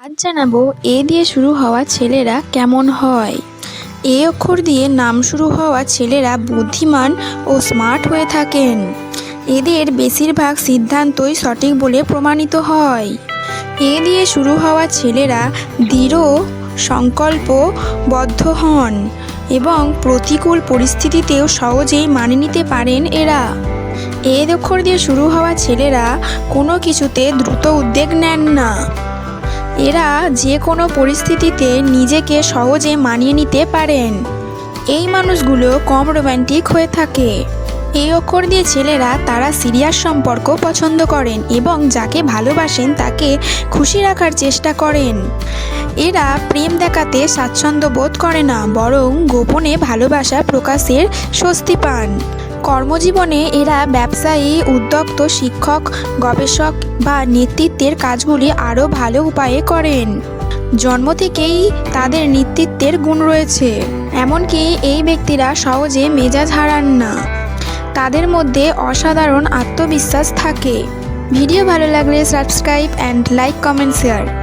আজ জানাব, এ দিয়ে শুরু হওয়া ছেলেরা কেমন হয়? এ অক্ষর দিয়ে নাম শুরু হওয়া ছেলেরা বুদ্ধিমান ও স্মার্ট হয়ে থাকেন। এদের বেশিরভাগ সিদ্ধান্তই সঠিক বলে প্রমাণিত হয়। এ দিয়ে শুরু হওয়া ছেলেরা দৃঢ় সংকল্পবদ্ধ হন এবং প্রতিকূল পরিস্থিতিতেও সহজেই মানিয়ে নিতে পারেন এরা। এ অক্ষর দিয়ে শুরু হওয়া ছেলেরা কোনো কিছুতে দ্রুত উদ্যোগ নেন না। এরা যে কোনো পরিস্থিতিতে নিজেকে সহজে মানিয়ে নিতে পারেন। এই মানুষগুলো কম রোম্যান্টিক হয়ে থাকে। এই অক্ষর দিয়ে ছেলেরা তারা সিরিয়াস সম্পর্ক পছন্দ করেন এবং যাকে ভালোবাসেন তাকে খুশি রাখার চেষ্টা করেন। এরা প্রেম দেখাতে স্বাচ্ছন্দ্য বোধ করে না, বরং গোপনে ভালোবাসা প্রকাশের স্বস্তি পান। কর্মজীবনে এরা ব্যবসায়ী, উদ্যোক্ত, শিক্ষক, গবেষক বা নেতৃত্বের কাজগুলি আরও ভালো উপায়ে করেন। জন্ম থেকেই তাদের নেতৃত্বের গুণ রয়েছে, এমনকি এই ব্যক্তিরা সহজে মেজাজ হারান না। তাদের মধ্যে অসাধারণ আত্মবিশ্বাস থাকে। ভিডিও ভালো লাগলে subscribe and like, comment, share.